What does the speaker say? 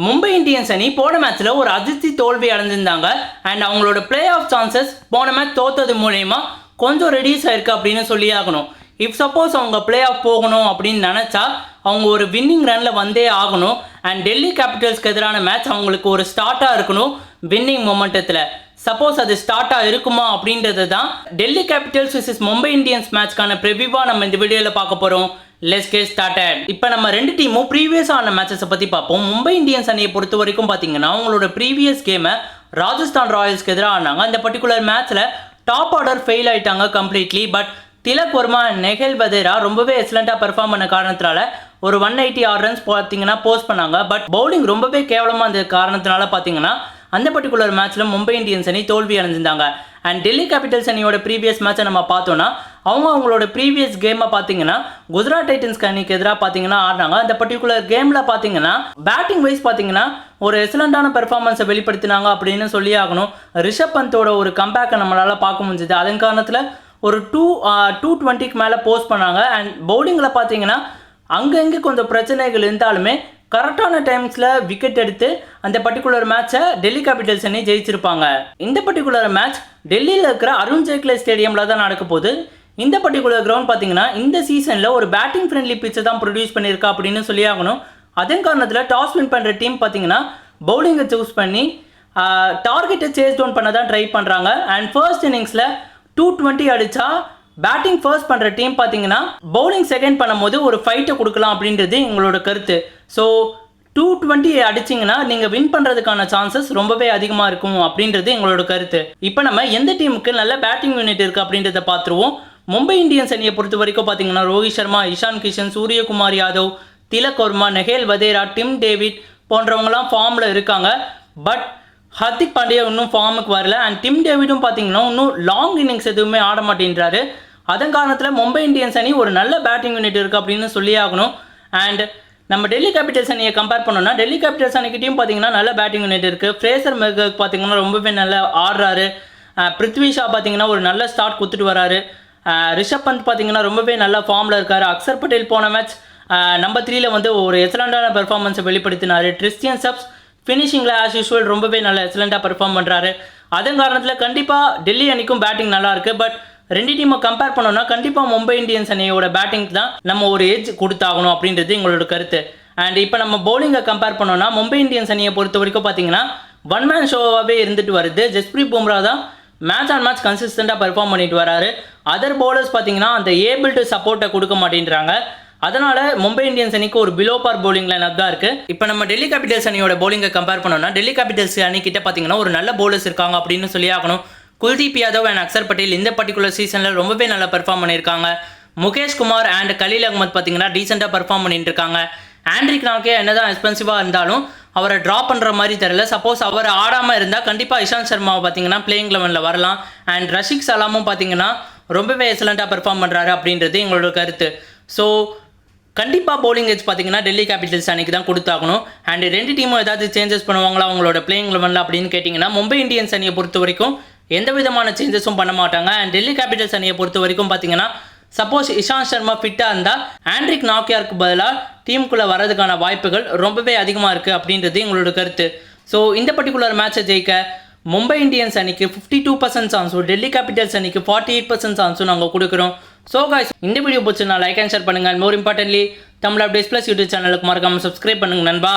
Mumbai Indians அணி போன மேட்ச்சில் ஒரு அதிர்ச்சி தோல்வி அடைஞ்சிருந்தாங்க. அண்ட் அவங்களோட பிளே ஆஃப் சான்சஸ் போன மேட்ச் தோத்தது மூலயமா கொஞ்சம் ரெடியூஸ் ஆயிருக்கு அப்படின்னு சொல்லி ஆகணும். இஃப் சப்போஸ் அவங்க பிளே ஆஃப் போகணும் அப்படின்னு நினச்சா அவங்க ஒரு வின்னிங் ரனில் வந்தே ஆகணும். அண்ட் டெல்லி கேபிட்டல்ஸ்க்கு எதிரான மேட்ச் அவங்களுக்கு ஒரு ஸ்டார்ட்டாக இருக்கணும் வின்னிங் மொமெண்டத்தில் சப்போஸ் அது ஸ்டார்ட்டாக இருக்குமா அப்படின்றது தான் Delhi capitals versus Mumbai Indians மேட்ச்க்கான ப்ரிவியூவாக நம்ம இந்த வீடியோவில் பார்க்க போகிறோம் லெஸ் கே ஸ்டார்டட் இப்போ நம்ம ரெண்டு டீமும் ப்ரீவியஸ் ஆன மேட்சஸை பற்றி பார்ப்போம். மும்பை இந்தியன்ஸ் அணியை பொறுத்த வரைக்கும் பார்த்தீங்கன்னா அவங்களோட ப்ரீவியஸ் கேமை ராஜஸ்தான் ராயல்ஸ்க்கு எதிராக ஆனாங்க அந்த பர்டிகுலர் மேட்ச்சில் டாப் ஆர்டர் ஃபெயில் ஆயிட்டாங்க கம்ப்ளீட்லி பட் திலக் வர்மா நெகல் பதேரா ரொம்பவே எக்ஸலண்ட்டாக பெர்ஃபார்ம் பண்ண காரணத்தினால ஒரு ஒன் எயிட்டி ஆர் ரன்ஸ் பார்த்தீங்கன்னா போஸ்ட் பண்ணாங்க. பட் பவுலிங் ரொம்பவே கேவலமாக இருந்த காரணத்தினால பார்த்தீங்கன்னா அந்த பர்டிகுலர் மேட்ச்சில் மும்பை இந்தியன்ஸ் அணி தோல்வி அடைஞ்சிருந்தாங்க. அண்ட் டெல்லி கேபிட்டல்ஸ் அணியோட ப்ரீவியஸ் மேட்சை நம்ம பார்த்தோன்னா அவங்க அவங்களோட ப்ரீவியஸ் கேமை பார்த்தீங்கன்னா குஜராத் டைட்டன்ஸ் அணிக்கு எதிராக பார்த்தீங்கன்னா ஆடினாங்க. அந்த பர்டிகுலர் கேமில் பார்த்தீங்கன்னா பேட்டிங் வைஸ் பார்த்தீங்கன்னா ஒரு எக்ஸலண்ட்டான பெர்ஃபார்மன்ஸை வெளிப்படுத்தினாங்க அப்படின்னு சொல்லி ஆகணும். ரிஷப் பந்தோட ஒரு கம்பேக்கை நம்மளால் பார்க்க முடிஞ்சது. அதன் காரணத்தில் ஒரு டூ டூ டுவெண்ட்டிக்கு மேலே போஸ்ட் பண்ணாங்க. அண்ட் பவுலிங்கில் பார்த்தீங்கன்னா அங்கங்கே கொஞ்சம் பிரச்சனைகள் இருந்தாலுமே கரெக்டான டைம்ஸில் விக்கெட் எடுத்து அந்த பர்டிகுலர் மேட்சை டெல்லி கேபிட்டல்ஸ் அணி ஜெயிச்சிருப்பாங்க. இந்த பர்டிகுலர் மேட்ச் டெல்லியில் இருக்கிற அருண் ஜேக்லே ஸ்டேடியமில் தான் நடக்க போகுது. இந்த பர்டிகுலர் கிரவுண்ட் பார்த்தீங்கன்னா இந்த சீசனில் ஒரு பேட்டிங் ஃப்ரெண்ட்லி பிச்சை தான் ப்ரொடியூஸ் பண்ணியிருக்கா அப்படின்னு சொல்லி ஆகணும். அதன் காரணத்தில் டாஸ் வின் பண்ணுற டீம் பார்த்தீங்கன்னா பவுலிங்கை சூஸ் பண்ணி டார்கெட்டை சேஸ் டவுன் பண்ண தான் ட்ரை பண்ணுறாங்க அண்ட் ஃபர்ஸ்ட் இன்னிங்ஸில் டூ டுவெண்ட்டி அடித்தா பேட்டிங் ஃபர்ஸ்ட் பண்ணுற டீம் பார்த்தீங்கன்னா பவுலிங் செகண்ட் பண்ணும்போது ஒரு ஃபைட்டை கொடுக்கலாம் அப்படின்றது எங்களோட கருத்து. ஸோ டூ டுவெண்ட்டி அடிச்சிங்கன்னா நீங்கள் வின் பண்ணுறதுக்கான சான்சஸ் ரொம்பவே அதிகமாக இருக்கும் அப்படின்றது எங்களோட கருத்து. இப்போ நம்ம எந்த டீமுக்கு நல்ல பேட்டிங் யூனிட் இருக்குது அப்படின்றத பார்த்துருவோம். மும்பை இந்தியன்ஸ் அணியை பொறுத்த வரைக்கும் பார்த்தீங்கன்னா ரோஹித் சர்மா இஷான் கிஷன் சூரியகுமார் யாதவ் திலக் வர்மா நெஹேல் வதேரா டிம் டேவிட் போன்றவங்களாம் ஃபார்மில் இருக்காங்க. பட் ஹர்திக் பாண்டியா இன்னும் ஃபார்முக்கு வரல. அண்ட் டிம் டேவிடும் பார்த்தீங்கன்னா இன்னும் லாங் இன்னிங்ஸ் எதுவுமே ஆட மாட்டேன்றாரு. அதன் காரணத்தில் மும்பை இந்தியன்ஸ் அணி ஒரு நல்ல பேட்டிங் யூனிட் இருக்குது அப்படின்னு சொல்லி ஆகணும். அண்ட் நம்ம டெல்லி கேபிட்டல்ஸ் அணியை கம்பேர் பண்ணோம்னா டெல்லி கேபிட்டல்ஸ் அணிக்கிட்டையும் பார்த்தீங்கன்னா நல்ல பேட்டிங் யூனிட் இருக்குது ஃப்ரேசர் மெகக் பார்த்தீங்கன்னா ரொம்பவே நல்லா ஆடுறாரு. பிருத்வி ஷா பார்த்தீங்கன்னா ஒரு நல்ல ஸ்டார்ட் கொடுத்துட்டு வராரு. ரிஷப் பந்த் பார்த்தீங்கன்னா ரொம்பவே நல்ல ஃபார்மில் இருக்கார். அக்சர் பட்டேல் போன மேட்ச் நம்பர் த்ரீல வந்து ஒரு எக்ஸலண்டான பெர்ஃபார்மன்ஸை வெளிப்படுத்தினார். ட்ரிஸ்டியன் சப்ஸ் ஃபினிஷிங்கில் ஆஸ் யூஸ்வல் ரொம்பவே நல்ல எக்ஸலண்ட்டாக பெர்ஃபார்ம் பண்ணுறாரு அதன் காரணத்தில் கண்டிப்பாக டெல்லி அணிக்கும் பேட்டிங் நல்லா இருக்குது பட் ரெண்டு டீமை கம்பேர் பண்ணோம்னா கண்டிப்பாக மும்பை இந்தியன்ஸ் அணியோட பேட்டிங் தான் நம்ம ஒரு ஏஜ் கொடுத்தாகணும் அப்படின்றது எங்களோட கருத்து. அண்ட் இப்போ நம்ம பவுலிங்கை கம்பேர் பண்ணோம்னா மும்பை இந்தியன்ஸ் அணியை பொறுத்த வரைக்கும் பார்த்தீங்கன்னா ஒன் மேன் ஷோவாகவே இருந்துட்டு வருது. ஜஸ்பிரீத் பும்ரா தான் மேட்ச் ஆன் மேட்ச் கன்சிஸ்டண்ட்டாக பெர்ஃபார்ம் பண்ணிட்டு வராரு. அதர் பவுலர்ஸ் பார்த்தீங்கன்னா அந்த ஏபிள் டு சப்போர்ட்டை கொடுக்க மாட்டேன்றாங்க. அதனால மும்பை இந்தியன்ஸ் அணிக்கு ஒரு பிலோ பார் bowling லைன் தான் இருக்கு. இப்போ நம்ம டெல்லி கேபிட்டல்ஸ் அணியோட பவுலிங்கை கம்பேர் பண்ணோம்னா டெல்லி கேபிட்டல்ஸ் அணிக்கிட்ட பார்த்தீங்கன்னா ஒரு நல்ல bowlers இருக்காங்க அப்படின்னு சொல்லி ஆகணும். குல்தீப் யாதவ் அண்ட் அக்சர் பட்டேல் இந்த பர்டிகுலர் சீசனில் ரொம்பவே நல்லா பெர்ஃபார்ம் பண்ணியிருக்காங்க. முகேஷ் குமார் அண்ட் கலீல் அகமத் பார்த்தீங்கன்னா டீசெண்டாக பெர்ஃபார்ம் பண்ணிட்டு இருக்காங்க ஆண்ட்ரிக் நாக்கே என்னதான் எக்ஸ்பென்சிவாக இருந்தாலும் அவரை ட்ரா பண்ணுற மாதிரி தெரியல. சப்போஸ் அவர் ஆடாமல் இருந்தால் கண்டிப்பாக இஷாந்த் சர்மாவை பார்த்தீங்கன்னா பிளேயிங் லெவனில் வரலாம். அண்ட் ரஷிக் சலாமும் பார்த்தீங்கன்னா ரொம்பவே எக்ஸலண்ட்டாக பெர்ஃபார்ம் பண்ணுறாரு அப்படின்றது எங்களோட கருத்து. ஸோ கண்டிப்பாக போலிங் edge பார்த்தீங்கன்னா டெல்லி கேபிட்டல்ஸ் அன்னைக்கு தான் கொடுத்தாகணும். அண்ட் ரெண்டு டீமும் ஏதாவது சேஞ்சஸ் பண்ணுவாங்களா அவங்களோட பிளேயிங் லெவனில் அப்படின்னு கேட்டிங்கன்னா மும்பை இந்தியன்ஸ் அணியை பொறுத்த வரைக்கும் எந்த விதமான சேஞ்சஸும் பண்ண மாட்டாங்க. அண்ட் டெல்லி கேபிட்டல்ஸ் அணியை பொறுத்த வரைக்கும் பார்த்தீங்கன்னா சப்போஸ் இஷாந்த் சர்மா ஃபிட்டாக இருந்தால் ஆண்ட்ரிக் நாக்கியாருக்கு பதிலாக டீமுக்குள்ளே வரதுக்கான வாய்ப்புகள் ரொம்பவே அதிகமாக இருக்குது அப்படின்றது எங்களோட கருத்து. ஸோ இந்த பர்டிகுலர் மேட்சை ஜெயிக்க மும்பை இந்தியன்ஸ் அணிக்கு ஃபிஃப்டி டூ பர்சன்ட் சான்ஸும் டெல்லி கேபிட்டல்ஸ் அணிக்கு ஃபார்ட்டி எயிட் பர்சன்ட் சான்ஸும் நாங்கள் கொடுக்குறோம். ஸோ காய்ஸ் இந்த வீடியோ பிடிச்சி நான் லைக் அண்ட் ஷேர் பண்ணுங்கள் more importantly Tamil updates plus YouTube சேனலுக்கு மறக்காமல் சப்ஸ்கிரைப் பண்ணுங்க நண்பா.